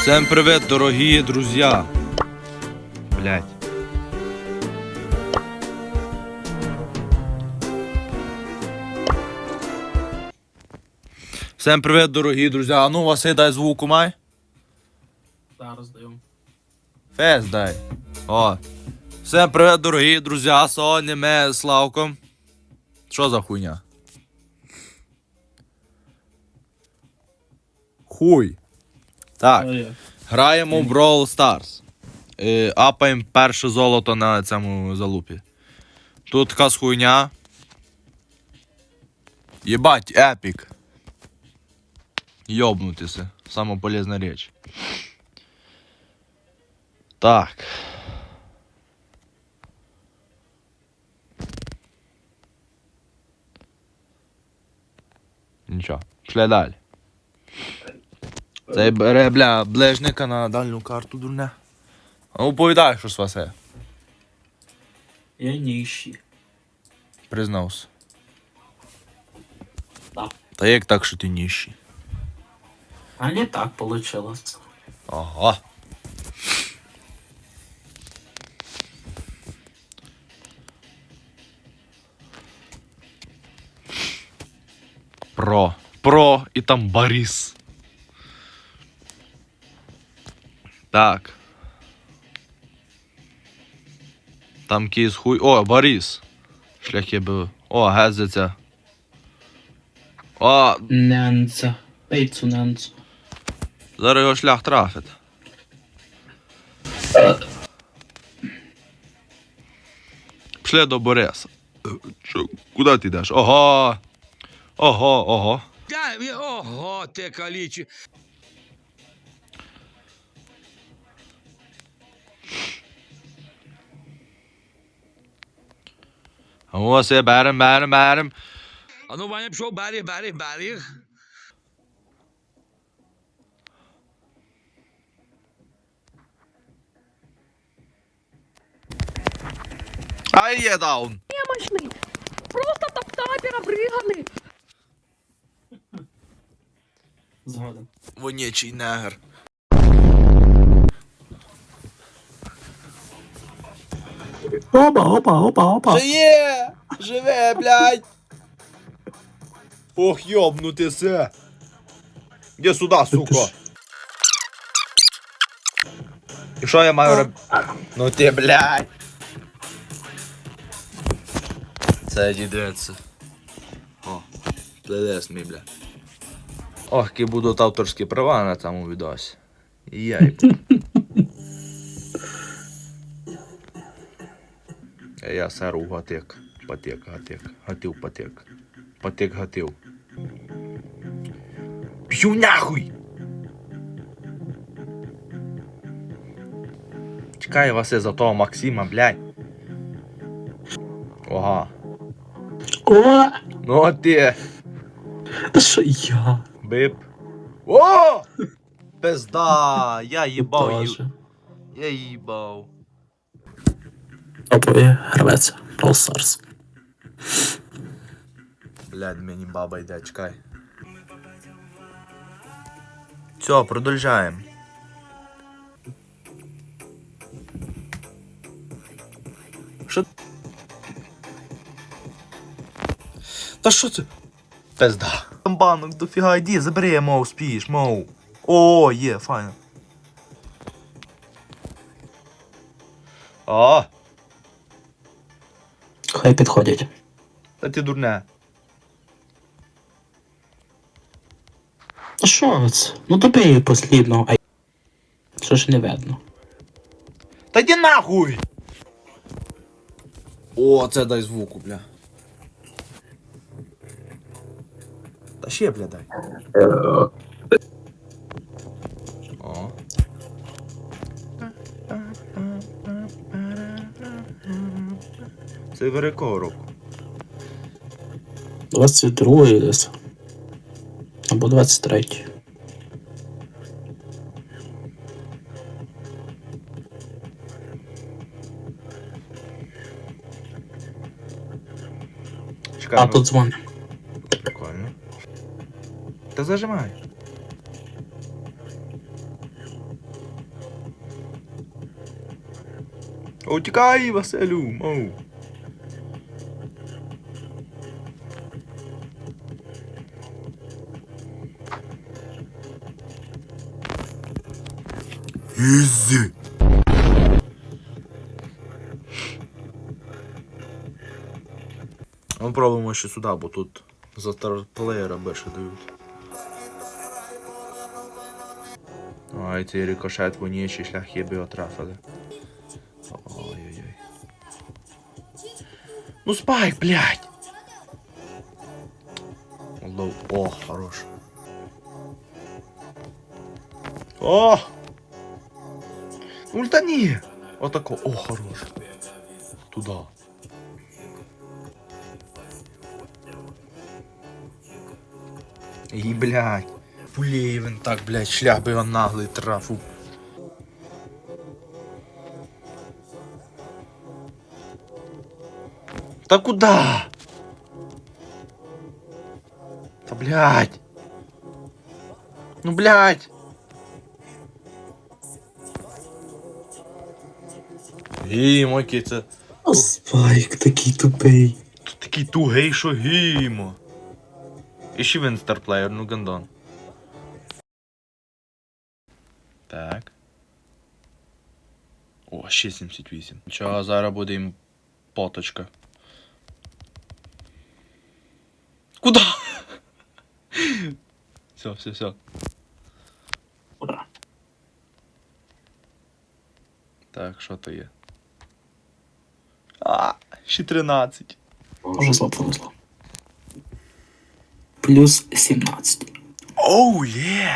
Всем привет, дорогие друзья! Блять. Всем привет, дорогі друзі. А ну, Василь, дай звуку май. Зараз даю. Фес дай. О. Всем привет, дорогі друзі. Сьогодні ми з Славком. Що за хуйня? Хуй. Так. Граємо в Brawl Stars. Е, апаємо перше золото на цьому залупі. Тут така хуйня. Єбать, епік. Йобнутися. Сама полезна річ. Так. Нічого. Пішли далі. Цей бере, бля, ближника на дальню карту дурне. А оповідай, що з вас є. Я ніщий. Признався. Так. Та як так, що ти ніщий? А не так получилось. Ага. Про. Про і там Борис. Так. Там кіс хуй. О, Борис. Шлях є. О, гезиться. О, Ненца. Пейцу ненцу. Зараз його шлях трафить. Пішли до Бориса. Що, куди ти йдеш? Ого! Ого, ого. Ого, ти калічі. Ось я берем, берем, берем. А ну, Ваня пішов, берег, берег, берег. Ай, є даун. немощный. Просто топ-тапера прыгали. Згоден. Вонючий негр. Опа, опа, опа, опа. Живе! Живе, блядь! Ох, йобнутися. Іди сюди, сука. І що я маю робити? Ну ти, блядь. Це дідеться. О, плелес мій, блядь. Ох, які будуть авторські права на цьому відосі. Яй. Я серу гатик. Патик, гатик. Гатив, патик. Патик, гатив. П'ю нахуй! Чекаю вас за того Максима, блядь. Ага. О, Ну а ти. та що я? Бип. О! Пизда! Я їбав. ї- Я їбав. Топовий гравець. Brawl Stars. Блядь, мені баба йде, чекай. Все, продовжаємо. Що? Та що це? Пизда. Там банок дофіга йди, забери, мов, спіш, мов. О, є, файно. А, Хай підходять. та ти дурне. А що це? Ну добий послідно, а що ж не видно? Та йди нахуй! О, це дай звуку, бля. Та ще, бля, дай. Це бере кого року? 22 десь. Або 23-й. Чекай, А ну, тут дзвони. прикольно. Та зажимай. Утікай, Василю, мов. Ізі. Ну, пробуємо ще сюди, бо тут за старплеєра більше дають. Ой, цей рикошет вонючий шлях є би його трафили. Ой-ой-ой. Ну спайк, блядь! О, хорош. О! Ультані! Отако. О, хорош. Туда. І, блядь. Пулеє він так, блядь, шлях би його наглий трафу. Та куда? Та блядь. Ну блядь. Гімо, який це. О, Спайк такий тупий. Тут такий тугий, що гімо. І ще він старплеєр, ну гандон. Так. О, ще 78. Чого зараз буде їм поточка. Куда? Все, все, все. Ура. Так, що то є? Ще 13. Повезло, повезло. Плюс 17. Оу, є!